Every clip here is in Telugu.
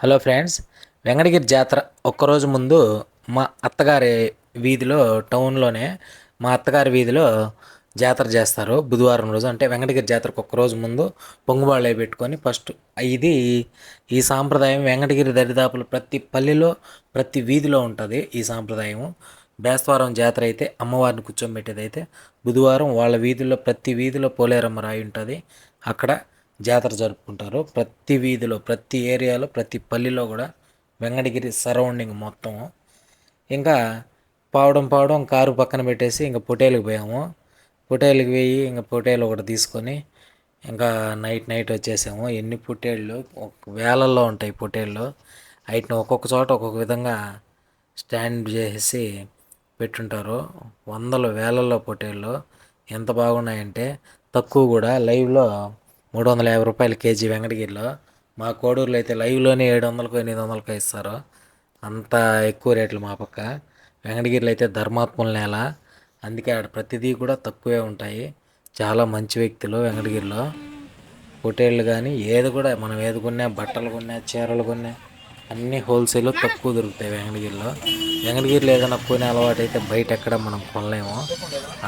హలో ఫ్రెండ్స్ వెంకటగిరి జాతర ఒక్కరోజు ముందు మా అత్తగారి వీధిలో టౌన్లోనే మా అత్తగారి వీధిలో జాతర చేస్తారు బుధవారం రోజు. అంటే వెంకటగిరి జాతరకు ఒక్కరోజు ముందు పొంగుబాళ్ళు పెట్టుకొని ఫస్ట్ ఇది ఈ సాంప్రదాయం వెంకటగిరి దరిదాపులు ప్రతి పల్లెలో ప్రతి వీధిలో ఉంటుంది ఈ సాంప్రదాయం. బేస్తవారం జాతర అయితే అమ్మవారిని కూర్చోబెట్టేది అయితే బుధవారం వాళ్ళ వీధిలో ప్రతి వీధిలో పోలేరమ్మ రాయి ఉంటుంది. అక్కడ జాతర జరుపుకుంటారు. ప్రతి వీధిలో ప్రతి ఏరియాలో ప్రతి పల్లెలో కూడా వెంకటగిరి సరౌండింగ్ మొత్తం. ఇంకా పావడం పావడం కారు పక్కన పెట్టేసి ఇంకా పొటేలకు పోయాము. పొటేలకు పోయి ఇంకా పొటేలు ఒకటి తీసుకొని ఇంకా నైట్ నైట్ వచ్చేసాము. ఎన్ని పొటేళ్ళు? వేలల్లో ఉంటాయి పొటేళ్ళు. వాటిని ఒక్కొక్క చోట ఒక్కొక్క విధంగా స్టాండ్ చేసి పెట్టుంటారు. వందల వేలల్లో పొటేళ్ళు. ఎంత బాగున్నాయంటే తక్కువ కూడా. లైవ్లో మూడు వందల యాభై రూపాయలు కేజీ వెంకటగిరిలో. మా కోడూరులో అయితే లైవ్లోనే ఏడు వందలకు ఎనిమిది వందలకు ఇస్తారు అంత ఎక్కువ రేట్లు మా పక్క. వెంకటగిరిలో అయితే ధర్మాత్ముల నేల. అందుకే ఆడ ప్రతిదీ కూడా తక్కువే ఉంటాయి. చాలా మంచి వ్యక్తులు వెంకటగిరిలో. పొటేళ్ళు కానీ ఏది కూడా మనం ఏది కొన్నా బట్టలు కొన్నా చీరలు కొన్నా అన్నీ హోల్సేల్ తక్కువ దొరుకుతాయి వెంగళగిరిలో వెంకటగిరిలో ఏదైనా కొనే అలవాటు అయితే బయట ఎక్కడ మనం కొనలేము.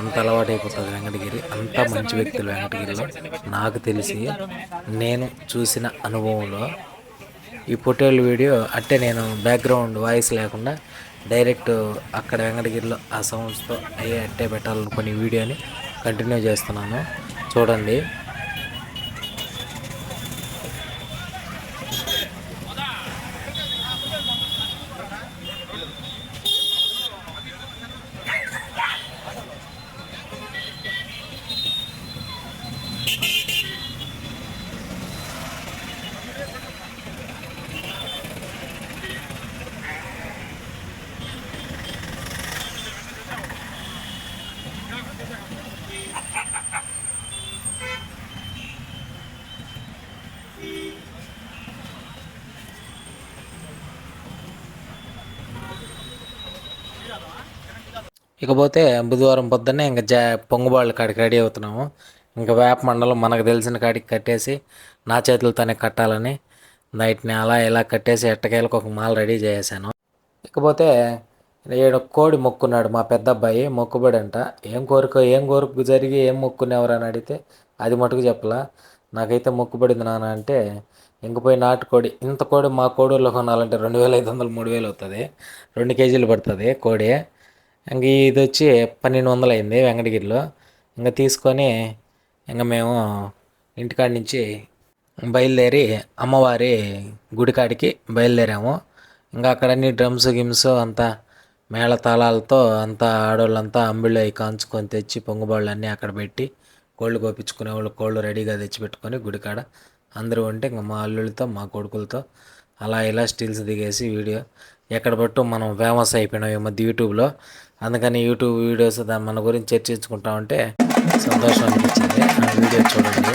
అంత అలవాటు అయిపోతుంది వెంకటగిరి. అంత మంచి వ్యక్తులు వెంకటగిరిలో. నాకు తెలిసి నేను చూసిన అనుభవంలో ఈ ఫోటోలు వీడియో అంటే నేను బ్యాక్గ్రౌండ్ వాయిస్ లేకుండా డైరెక్ట్ అక్కడ వెంకటగిరిలో ఆ సౌండ్స్తో అయ్యే అట్టే పెట్టాలనుకుని వీడియోని కంటిన్యూ చేస్తున్నాను. చూడండి. ఇకపోతే బుధవారం పొద్దున్నే ఇంకా జా పొంగుబాళ్ళ కాడికి రెడీ అవుతున్నాము. ఇంకా వేప మండలం మనకు తెలిసిన కాడికి కట్టేసి నా చేతులతోనే కట్టాలని నైట్ని అలా ఇలా కట్టేసి ఎట్టకేలకు ఒక మాల రెడీ చేసేసాను. ఇకపోతే ఏడు కోడి మొక్కున్నాడు మా పెద్ద అబ్బాయి మొక్కుబడి అంట ఏం కోరిక ఏం కోరిక జరిగి ఏం మొక్కునేవారు అని అడిగితే అది మటుకు చెప్పలా. నాకైతే మొక్కుబడింది నాన్న అంటే ఇంక పోయి నాటుకోడి ఇంత కోడి మా కోడిలో కొనాలంటే రెండు వేల ఐదు వందలు మూడు వేలు అవుతుంది. రెండు కేజీలు పడుతుంది కోడి. ఇంక ఇది వచ్చి పన్నెండు వందలు అయింది వెంకటగిరిలో. ఇంకా తీసుకొని ఇంకా మేము ఇంటికాడ నుంచి బయలుదేరి అమ్మవారి గుడికాడికి బయలుదేరాము. ఇంకా అక్కడ అన్ని డ్రమ్స్ గిమ్స్ అంతా మేళ తాళాలతో అంతా ఆడవాళ్ళంతా అంబిళ్ళు అవి కాంచుకొని తెచ్చి పొంగుబాళ్ళు అన్నీ అక్కడ పెట్టి కోళ్ళు కోపించుకునే వాళ్ళు కోళ్ళు రెడీగా తెచ్చి పెట్టుకొని గుడికాడ అందరూ ఉంటే ఇంకా మా అల్లుళ్ళతో మా కొడుకులతో అలా ఇలా స్టిల్స్ దిగేసి వీడియో ఎక్కడ పట్టు మనం ఫేమస్ అయిపోయినాం ఈ మధ్య యూట్యూబ్లో. అందుకని యూట్యూబ్ వీడియోస్ మన గురించి చర్చించుకుంటా ఉంటే సంతోషం అనిపించింది. ఆ వీడియో చూడండి.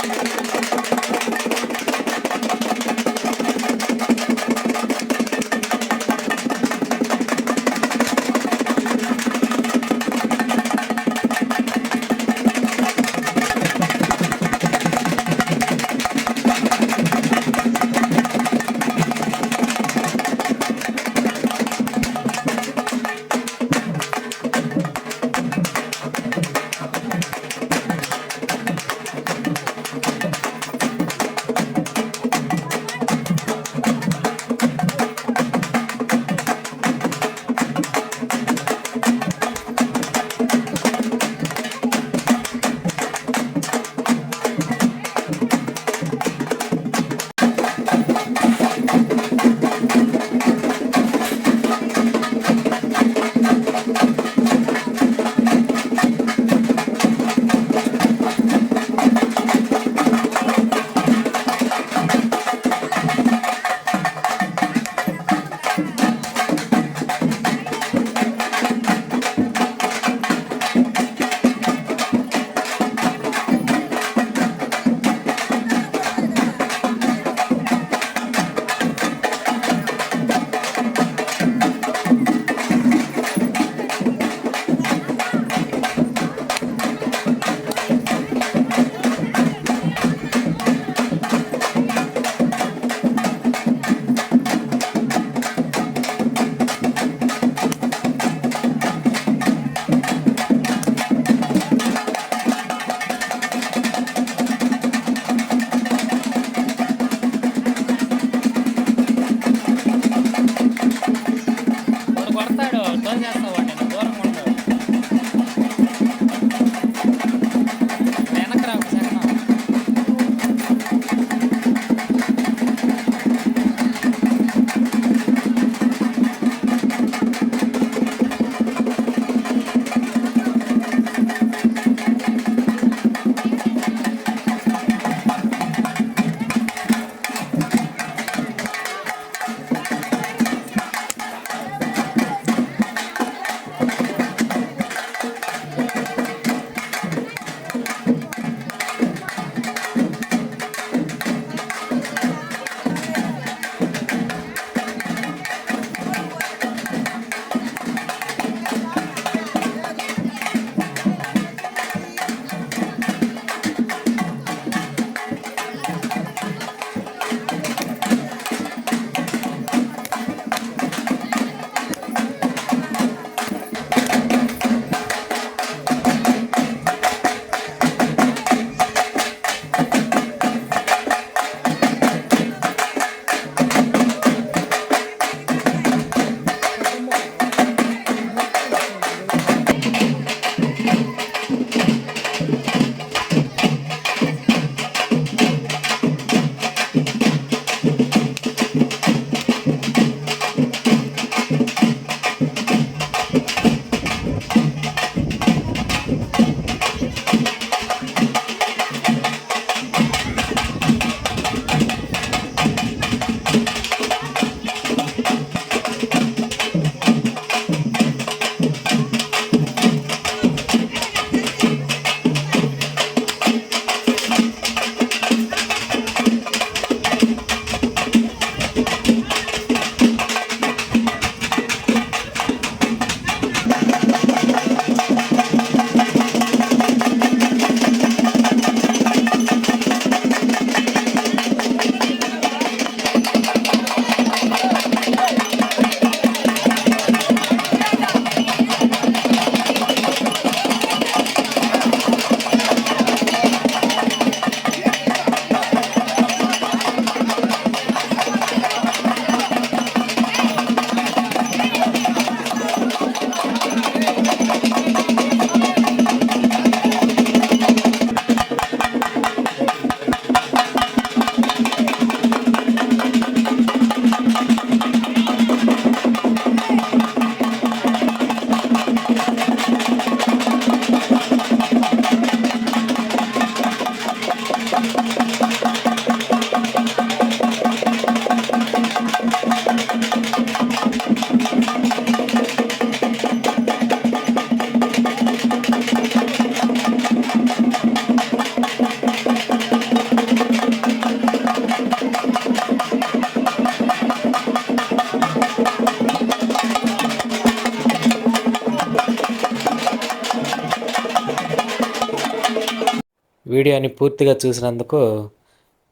వీడియోని పూర్తిగా చూసినందుకు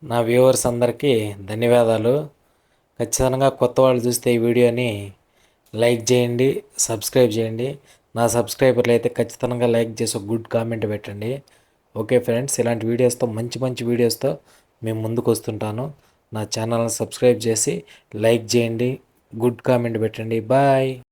నా వ్యూవర్స్ అందరికీ ధన్యవాదాలు. ఖచ్చితంగా కొత్త వాళ్ళు చూస్తే ఈ వీడియోని లైక్ చేయండి సబ్స్క్రైబ్ చేయండి. నా సబ్స్క్రైబర్లు అయితే ఖచ్చితంగా లైక్ చేసి ఒక గుడ్ కామెంట్ పెట్టండి. ఓకే ఫ్రెండ్స్ ఇలాంటి వీడియోస్తో మంచి మంచి వీడియోస్తో మేము ముందుకు వస్తుంటాను. నా ఛానల్ని సబ్స్క్రైబ్ చేసి లైక్ చేయండి గుడ్ కామెంట్ పెట్టండి. బాయ్!